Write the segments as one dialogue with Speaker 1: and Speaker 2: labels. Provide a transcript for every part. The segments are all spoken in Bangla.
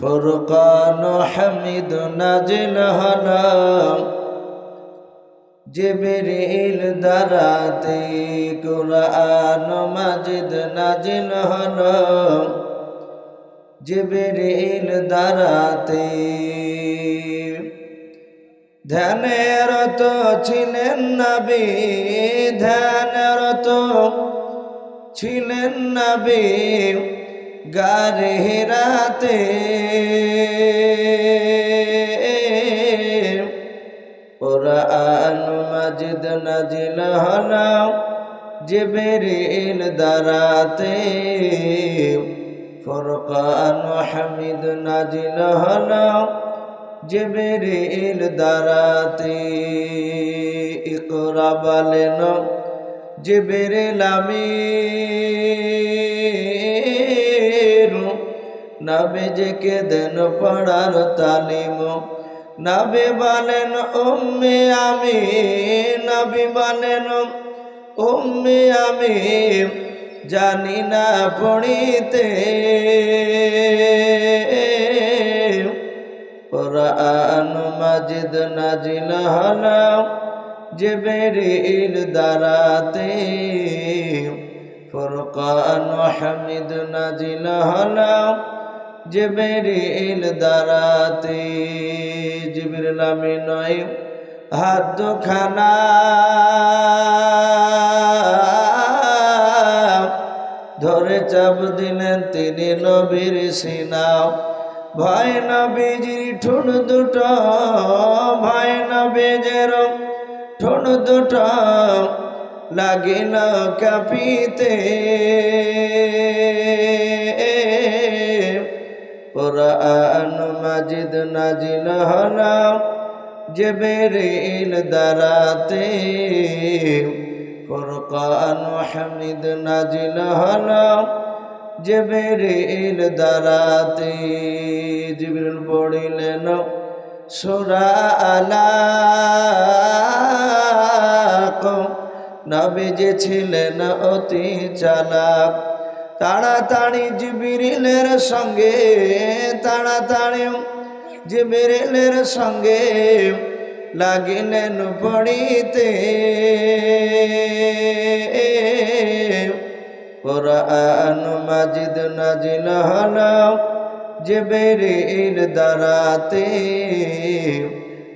Speaker 1: ফুরকান হামিদ নাজিল হলো জিবরিল দ্বারাতে কুরআন মাজিদ নাজিল হলো জিবরিল ধ্যানের তো ছিলেন নবী ধ্যানের ছিলেন নবী। গারে রাতে কোরআন মাজিদ নাজিল হলো জিবরিল দারাতে। ফুরকান হামিদ নাজিল হলো জিবরিল দারাতে। ইকরা বলেন জিবরিল আমির নবীজিকে দেন পড়ার তালিম। নবী বলেন, উম্মি, আমি নবী বলেন, উম্মি, আমি জানি না পড়িতে। মাজিদ নাজিল হলো জিবরিল দারাতে ফুরকান হামিদ নাজিল হলো জিবরিল দারাতে, জিবরিল আমি নয় হাত খানা ধরে চাপ দিলেন তিনি নবীর সিনাও। ভয় নবীজির ঠুন দুটো ভয় নবীজের ঠুন দুটো লাগিল কাপিতে। কোরআন মাজিদ নাজিল হলো জবেরিল দারাতে। ফুরকান হামিদ নাজিল হলো জবেরিল দারাতে। জিবরিল পড়িলেন, সুরা আলাক নবী যে ছিলেন অতি চালাক। তাড়াতাড়ি জিবিরিলের সঙ্গে, তাড়াতাড়ি জিবিরিলের সঙ্গে লাগিলেন পড়িতে। কোরআন মাজিদ নাজিল হলো জিবিরিল দারাতে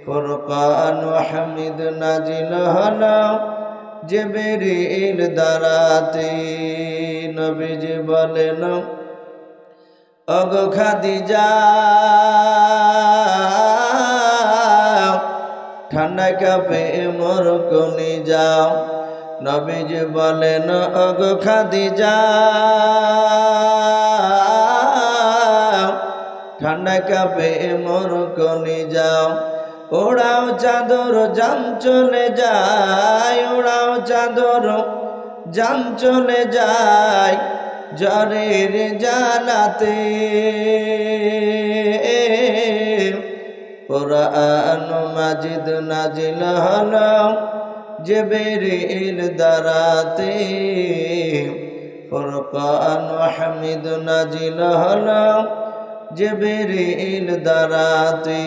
Speaker 1: ফুরকান হামিদ নাজিল হলো জিবরিল দারাতে নবীজি বলেন অগ খাদিজা, ঠান্ডা কাপে মোর কনি যাও। নবীজি বলেন অগ খাদিজা, ঠান্ডা কাপে মোর কনি যাও। ওড়াও চাদর জাম চলে যায়, ওড়াও চাদর জাম চলে যায় জ্বরের জালাতে কোরআন মাজিদ নাজিল হলো জেবেরিল দারাতে ফুরকান হামিদ নাজিল হলো জেবেরিল দারাতে